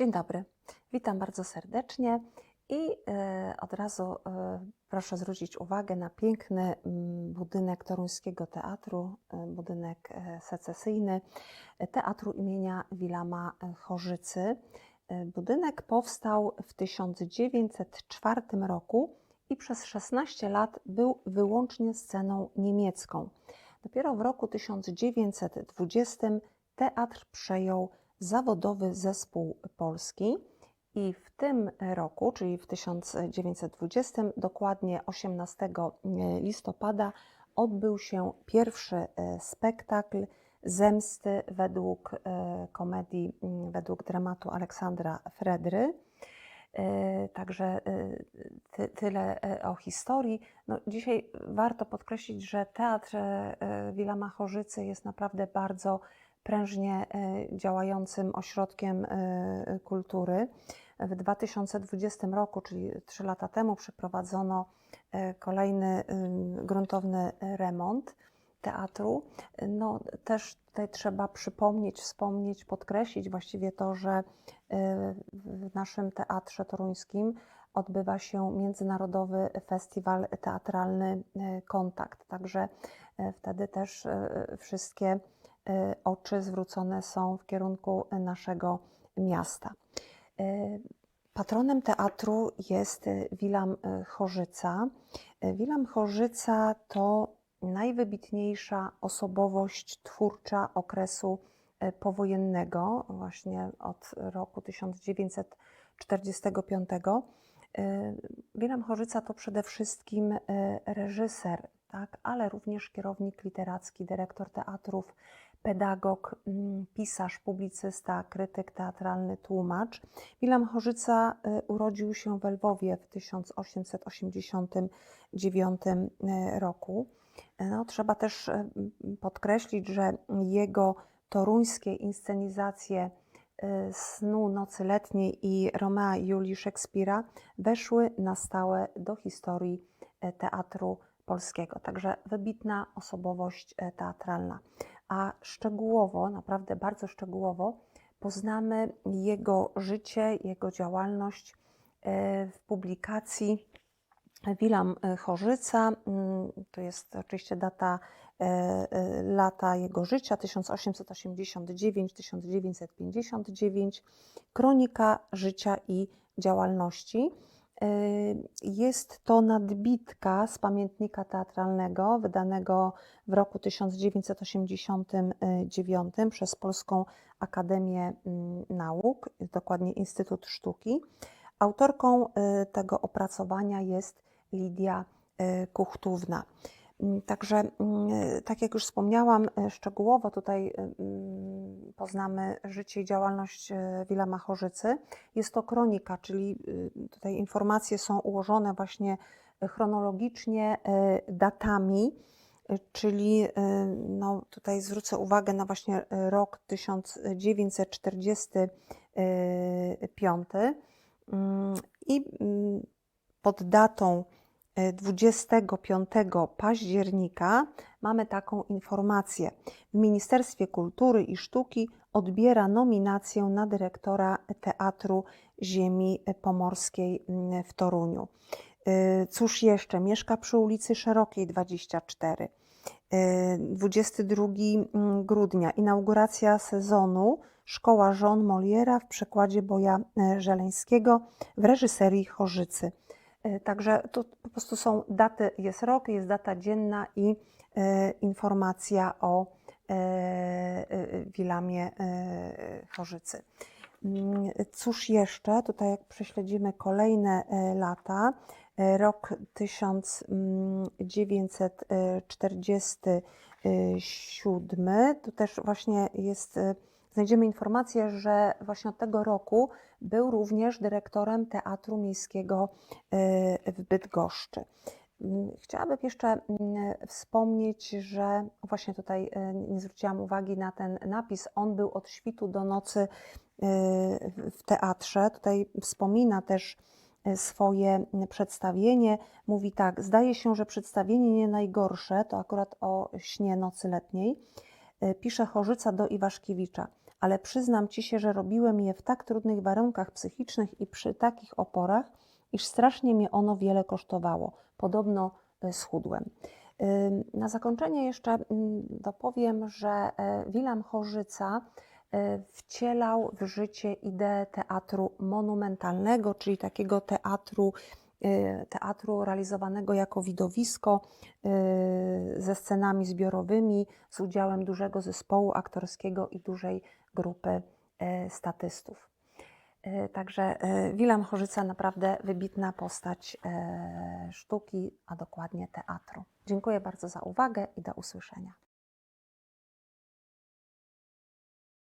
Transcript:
Dzień dobry, witam bardzo serdecznie i e, od razu e, proszę zwrócić uwagę na piękny mm, budynek Toruńskiego Teatru, e, budynek secesyjny Teatru imienia Wilama Chorzycy. Budynek powstał w 1904 roku i przez 16 lat był wyłącznie sceną niemiecką. Dopiero w roku 1920 teatr przejął zawodowy zespół polski i w tym roku, czyli w 1920, dokładnie 18 listopada, odbył się pierwszy e, spektakl Zemsty według e, komedii, według dramatu Aleksandra Fredry. E, Także e, ty, tyle e, o historii. No, dzisiaj warto podkreślić, że Teatr e, Wilama Chorzycy jest naprawdę bardzo prężnie e, działającym ośrodkiem e, kultury. W 2020 roku, czyli trzy lata temu, przeprowadzono e, kolejny ym, gruntowny remont teatru. No, też tutaj trzeba przypomnieć, wspomnieć, podkreślić właściwie to, że w naszym teatrze toruńskim odbywa się Międzynarodowy Festiwal Teatralny Kontakt. Także wtedy też wszystkie oczy zwrócone są w kierunku naszego miasta. E, Patronem teatru jest Wilam e, Chorzyca. Wilam Chorzyca to najwybitniejsza osobowość twórcza okresu powojennego, właśnie od roku 1945. E, Wilam Chorzyca to przede wszystkim reżyser, tak, ale również kierownik literacki, dyrektor teatrów, pedagog, mm, pisarz, publicysta, krytyk teatralny, tłumacz. Wilam Chorzyca e, urodził się w Lwowie w 1889 e, roku. E, No, trzeba też m, podkreślić, że jego toruńskie inscenizacje Snu Nocy Letniej i Romea i Julii Szekspira weszły na stałe do historii e, teatru polskiego. Także wybitna osobowość e, teatralna. A szczegółowo, naprawdę bardzo szczegółowo, poznamy jego życie, jego działalność e, w publikacji Wilam Chorzyca. mm, To jest oczywiście data e, e, lata jego życia 1889-1959. Kronika życia i działalności. Jest to nadbitka z pamiętnika teatralnego wydanego w roku 1989 przez Polską Akademię mm, Nauk, dokładnie Instytut Sztuki. Autorką e, tego opracowania jest Lidia e, Kuchtówna. Mm, Także, mm, tak jak już wspomniałam, e, szczegółowo tutaj e, mm, poznamy życie i działalność e, Wilama Chorzycy. Jest to kronika, czyli tutaj informacje są ułożone właśnie chronologicznie datami, czyli no, tutaj zwrócę uwagę na właśnie rok 1945 mm, i pod datą 25 października mamy taką informację. W Ministerstwie Kultury i Sztuki odbiera nominację na dyrektora Teatru Ziemi Pomorskiej mm, w Toruniu. E, Cóż jeszcze? Mieszka przy ulicy Szerokiej 24. E, 22 mm, grudnia inauguracja sezonu Szkoła Żon Moliera w przekładzie Boja e, Żeleńskiego w reżyserii Chorzycy. E, Także to po prostu są daty, jest rok, jest data dzienna i e, informacja o e, Wilamie Chorzycy. Mm, Cóż jeszcze? Tutaj jak prześledzimy kolejne lata, rok 1947, tu też właśnie jest, znajdziemy informację, że właśnie od tego roku był również dyrektorem Teatru Miejskiego e, w Bydgoszczy. Mm, Chciałabym jeszcze mm, wspomnieć, że właśnie tutaj e, nie zwróciłam uwagi na ten napis. On był od świtu do nocy e, w- teatrze. Tutaj wspomina też swoje przedstawienie. Mówi tak: Zdaje się, że przedstawienie nie najgorsze, to akurat o śnie nocy letniej. E, Pisze Chorzyca do Iwaszkiewicza. ale przyznam ci się, że robiłem je w tak trudnych warunkach psychicznych i przy takich oporach, iż strasznie mnie ono wiele kosztowało. Podobno y, schudłem. Ym, Na zakończenie jeszcze mm, dopowiem, że e, Wilam Chorzyca e, wcielał w życie ideę teatru monumentalnego, czyli takiego teatru, e, teatru realizowanego jako widowisko e, ze scenami zbiorowymi, z udziałem dużego zespołu aktorskiego i dużej grupy e, statystów. Także Wilam Chorzyca naprawdę wybitna postać sztuki, a dokładnie teatru. Dziękuję bardzo za uwagę i do usłyszenia.